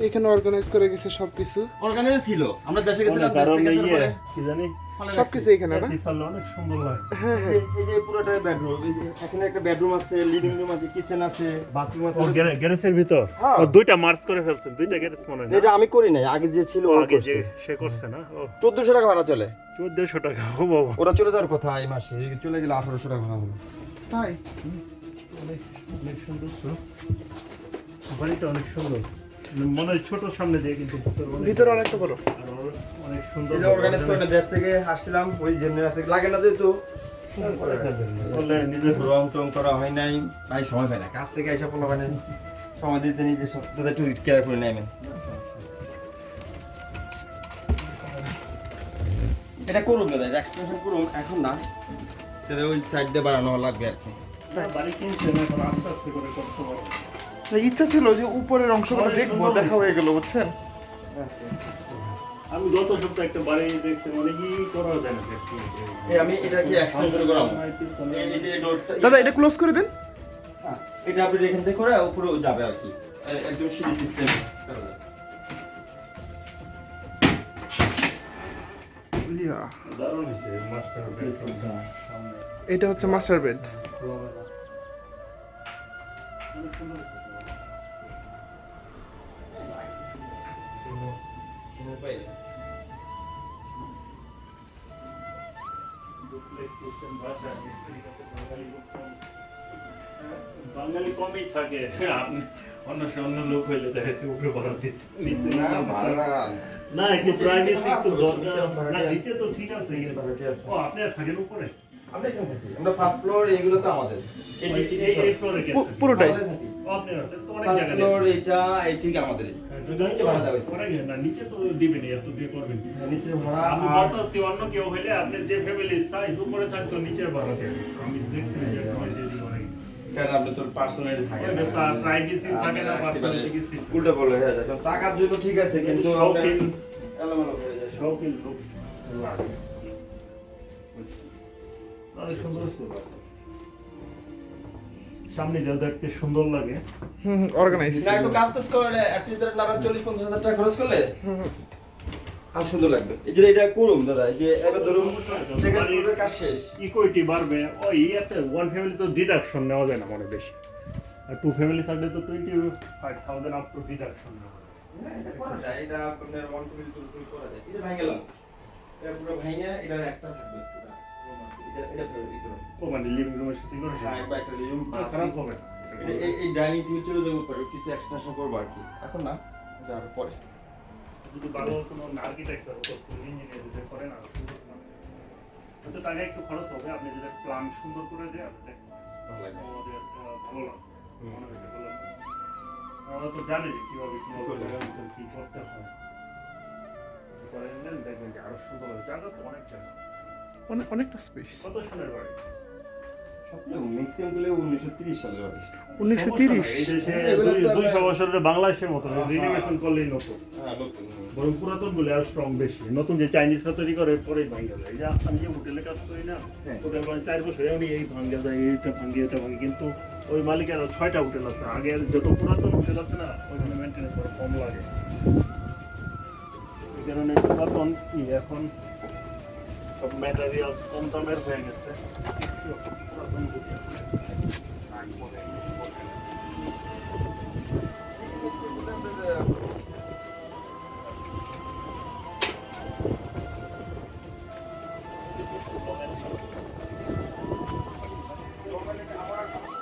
এখানে অর্গানাইজ করে গেছে সবকিছু। অর্গানাইজ ছিল। আমরা দেশে গেছিলাম দেশ থেকে আসার ইয়ে পরে। কি জানি? সবকিছু এখানে না? চাললে অনেক সুন্দর লাগে হ্যাঁ এই হ্যাঁ যে- পুরোটা বেডরুম এই যে এখানে একটা বেডরুম আছে লিভিং রুম আছে কিচেন আছে বাথরুম আছে। গ্যারেজের ভিতর? হ্যাঁ। ও দুইটা মার্চ করে ফেলছেন দুইটা গ্যারেজ মনে হয় এটা আমি করি নাই আগে যে ছিল ও, আগে যে করছে সে করছে না ও। চোদ্দশো টাকা ভাড়া চলে। চোদ্দশো টাকা ও বাবা। ওরা চলে যাওয়ার কথা এই মাসে এই চলে গেলে আঠারোশো টাকা ভাড়া হলো তাই? অনেক অনেক সুন্দর বাড়িটা অনেক সুন্দর। মনে হয় ছোট সামনে দিয়ে কিন্তু ভিতরে অনেকটা বড়। অনেক সুন্দর অর্গানাইজ করে দেশ থেকে আসছিলাম ওই জন্য আছে। লাগে না যেহেতু। নিজের রং টং করা হয় নাই ভাই সময় পাই না। কাজ থেকে এসে পড়ল হয় নাই। সময় দিতে নিজে সব একটু কেয়ার করে নেবেন এটা করুন দাদা এক্সটেনশন করুন এখন না। এটা ওই সাইড দিয়ে বাড়ানো লাগবে আর কি। বাড়ি কিনছেন এখন আস্তে আস্তে করে করতে পারব না, ইচ্ছা ছিল যে উপরের অংশগুলো অনেক দেখব দেখা হয়ে গেল বুঝছেন? আমি গত সপ্তাহে একটা বাড়ি দেখছি মানে কি করা যায় না দেখছি। এই আমি এটা কি করাবো। এই- এটা ডোরটা- দাদা এটা ক্লোজ করে দেন। হ্যাঁ, এটা আপনি এখান থেকে করে উপরে যাবে আর কি। একদম সিঁড়ি সিস্টেম এটা হচ্ছে মাস্টার বেড বাঙালি কমই থাকে। অন্য অন্য লোক হইলে দেখেছি উপরে ভাড়া দিতে নিচে না একটু প্রাইভেসি একটু দরকার। না নিচে তো ঠিক আছে। ও আপনি আর থাকেন উপরে? আমরা এখানে থাকি। আমরা ফার্স্ট ফ্লোর এগুলো তো আমাদের? পুরোটাই। এটা ঠিক আমাদের হ্যাঁ, নিচে ভাড়া দেওয়া হয়েছে না, নিচে তো দিবেনই, এত দিয়ে করবেন। হ্যাঁ, নিচে ভাড়া আমি বলতেছি, অন্য কেউ হইলে আপনি যে family size উপরে থাকতো, নিচে ভাড়া দেন। আমি দেখছি যে সময় দিয়ে দিব অনেক। আপনি তোর পার্সোনাল থাকে ওই যে থাকে না, আমরা কিছু। উল্টো বলে হয়ে যায় টাকার জন্য ঠিক আছে কিন্তু শৌখিন। এলোমেলো হয়ে যায় শৌখিন লোক লাগে। তাহলে সুন্দর। সামনে যা দেখতে সুন্দর লাগে। হুম অর্গানাইজ না একটু কাজ টাজ করলে অ্যাটলিস্ট না চল্লিশ পঞ্চাশ হাজার টাকা খরচ করলে হুম আর সুন্দর লাগবে। এই যে এটা করুন দাদা এই যে এবার ধরুন সেকেন্ড ফ্লোরের কাজ শেষ। ইকুইটি বাড়বে ওই ইয়াতে ওয়ান ফ্যামিলি তো ডিডাকশন নেওয়া যায় না মনে বেশি। আর টু ফ্যামিলি থাকলে তো twenty five thousand up to deduction হ্যাঁ, এটা করা যায় এটা আপনার ওয়ান ফ্যামিলি পুরো পুরো করা যায়। এটা ভেঙে গেলাম এটা পুরো ভেঙে এটার একটা থাকবে। ও মানে লিভিং রুমের সাথে করে হ্যাঁ একবার একটা লিভিং খারাপ হবে। এই- এই ডাইনিং টেবিল চলে যাব পরে কিছু এক্সটেনশন করব আর কি। এখন না যাওয়ার পরে। যদি ভালো কোনো আর্কিটেকচার ইঞ্জিনিয়ার যদি করেন আর সুন্দর না টাকা একটু খরচ হবে আপনি যদি প্ল্যান সুন্দর করে দেন দেখেন। ভালো লাগবে আমাদের ভালো লাগবে মনে হয় ভালো আমরা তো জানি যে কীভাবে কীভাবে করতে। করতে- কি করতে হয়। দেখবেন যে আরও সুন্দর হবে জায়গা তো অনেক জায়গা। অনেক অনেকটা স্পেস কত সালের বাড়ি? উনিশশো তিরিশ দুইশো বছরের বাংলাদেশের মতো হ্যাঁ, রিনোভেশন করলেই নতুন। বরং পুরাতন গুলি আর স্ট্রং বেশি। নতুন যে চাইনিজরা তৈরি করে পরেই ভাঙে যায়। যে আমি যে হোটেলে কাজ করি না হ্যাঁ। হোটেল মানে চার বছর এমনি এই ভাঙে যায় এইটা এটা কিন্তু ওই মালিকের ছয়টা হোটেল আছে। আগে যত পুরাতন হোটেল আছে না ওইখানে মেনটেন্স করা কম লাগে। এই কারণে পুরাতন কি এখন সব ম্যাটেরিয়াল কম দামের হয়ে গেছে পুরাতন